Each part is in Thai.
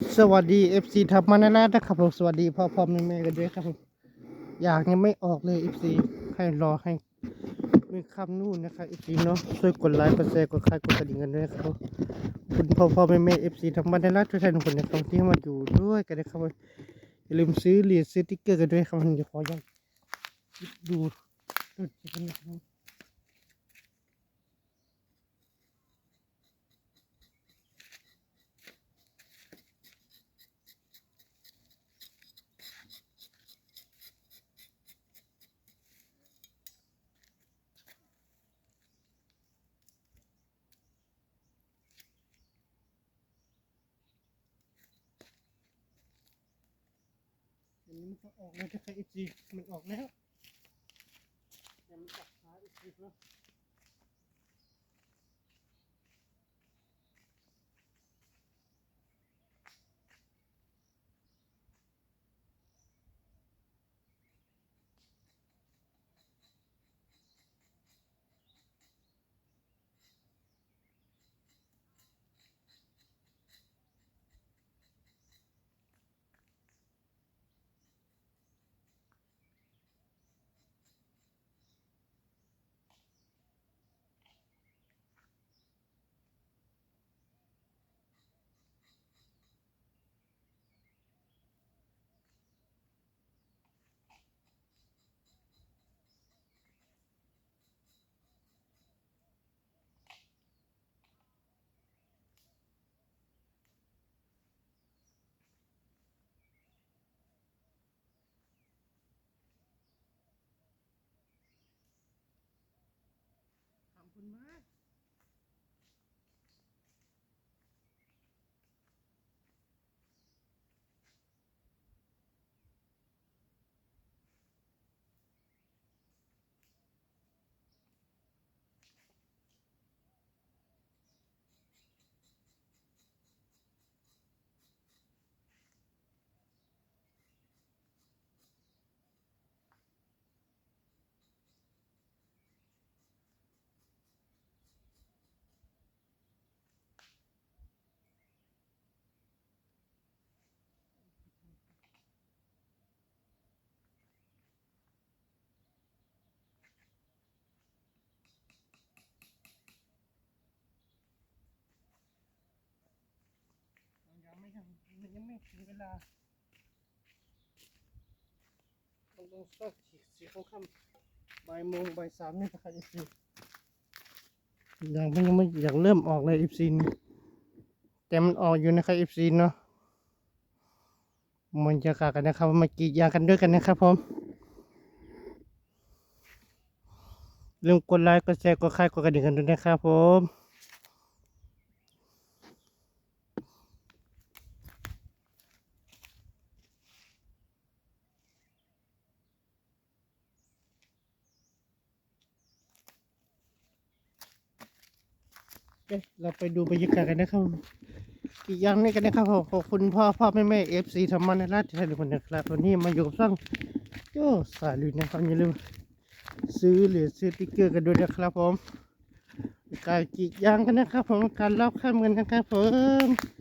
สวัสดี FC ทำมานานานะครับผมสวัสดีพ่อพ่อแม่แม่กันด้วยครับผมอยากยังไม่ออกเลย FC ให้รอให้มีคำนู่นนะครับ FC เนาะช่วยกดไลค์กดแชร์กดคลายกดกระดิ่งกันด้วยครับคุณพ่อพ่อแม่แม่ FC ทำมานานาทุกท่านทุกคนนะครับที่มาอยู่ด้วยกันนะครับอย่าลืมซื้อเหรียญซื้อติ๊กเกอร์กันด้วยครับผมเดี๋ยวขออนุญาตดูดูกันนะครับ อันนี้มันก็ออกแล้วนะครับอีจีมันออกแล้วแต่มันออกช้าอีกทีเนาะ คุณมาก ยังไม่ยัง มันยังไม่ถึงเวลามันต้องสักสี่ของค่ำบ่ายโมงบ่ายสามนี่นะครับอีซียังไม่ยังไม่อยากเริ่มออกเลยอีซีแต่มันออกอยู่นะครับอีซีเนาะมันจะกากันนะครับมากรีดยางกันด้วยกันนะครับผมลืมกดไลค์กดแชร์กดค่ายกดกระดิ่งกันด้วยนะครับผม เราไปดูบรรยากาศกันนะครับอีกอย่างนี้กันนะครับผมขอบคุณพ่อพ่อแม่แม่เอฟซีธรรมนราชทุกคนนะครับวันนี้มาอยู่กับช่องโจ้สายลุยนะครับอย่าลืมซื้อเหรียญซื้อติ๊กเกอร์กันด้วยนะครับผมการกีดยางกันนะครับผมการเล่าข้ามกันนะครับผม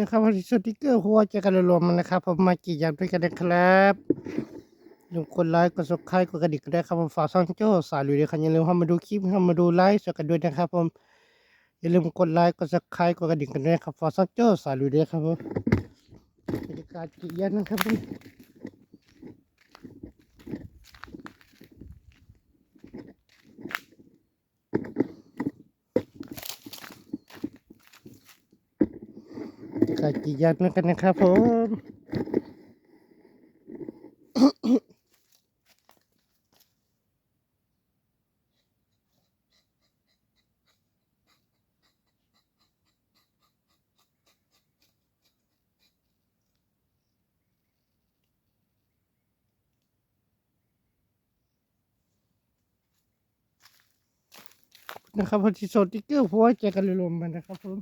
นะครับวัสดีสติกเกอร์หัวใจกันรวมมันนะครับ ผมมากี่อย่างด้วยกันนะครับอย่าลืมกดไลค์กดซับสไครต์กดกระดิ่งกันด้ครับผมฝากช่องโจ้สายลุยด้วยครับอย่าลืมเข้ามาดูคลิปเข้ามาดูไลฟ์สดกันด้วยนะครับ ผมอย่าลืมกดไลค์กดซับสไครต์กดกระดิ่งกันด้วยครับฝากช่องโจ้สายลุยด้วยครับผมบรรยากาศกี่อย่างนะครับผมบรรยา กาศกี่ย่างด้วยกันนะครับผมนะครับพอที่สดติ๊กเกอร์หัวใจกันรวมๆมันนะครับผม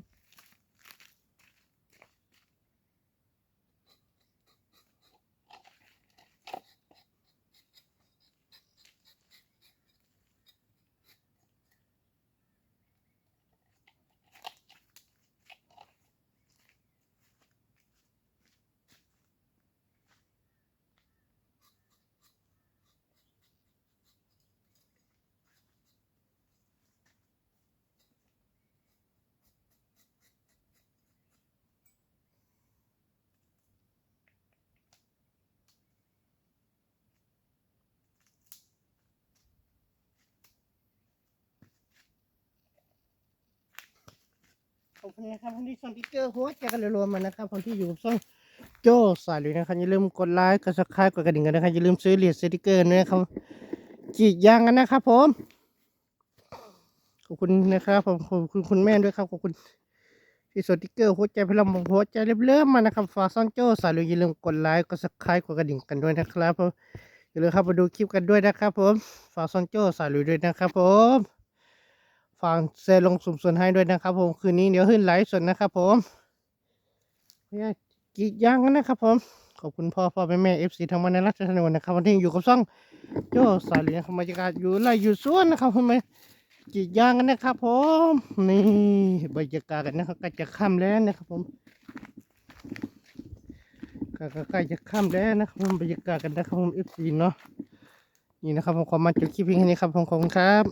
ขอบคุณนะครับคนที่สดติ๊กเกอร์หัวใจกันรวมๆมันะครับคนที่อยู่กับช่องโจ้สายลุยนะครับอย่าลืมกดไลค์กดซับสไครต์กดกระดิ่งกันนะครับอย่าลืมซื้อเหรียญสติ๊กเกอร์นะครับจีกยางกันนะครับผมขอบคุณนะครับผมขอบคุณคุณแม่ด้วยครับขอบคุณที่สติ๊กเกอร์หัวใจพลังบวกหัวใจเริ่มๆมานะครับฝากช่องโจ้สายลุยอย่าลืมกดไลค์กดซับสไครต์กดกระดิ่งกันด้วยนะครับผมอย่าลืมเข้ามาดูคลิปกันด้วยนะครับผมฝากช่องโจ้สายลุยด้วยนะครับผม ฝากแชร์ลงสุ่มส่วนให้ด้วยนะครับ ผมคืนนี้เดี๋ยวขึ้นไลฟ์สดนะครับ ผมเนี่ยกีดยางกันนะครับ ผมขอบคุณพ่อพ่อแม่แม่เอฟซีทั้งวันในรัชนวนนะครับวันที่อยู่กับซ่องโจสายเหลียงบรรยากาศอยู่ไรอยู่สวนนะครับผมกีดยางกันนะครับ ผมนี่บรรยากาศกันนะครับใกล้จะค่ำแล้วนะครับ ผมใกล้จะค่ำแล้วนะครับผมบรรยากาศกันนะครับผมเอฟซีเนาะนี่นะครับผมขอมาจุดคลิปเพียงแค่นี้ครับผมขอบคุณครับ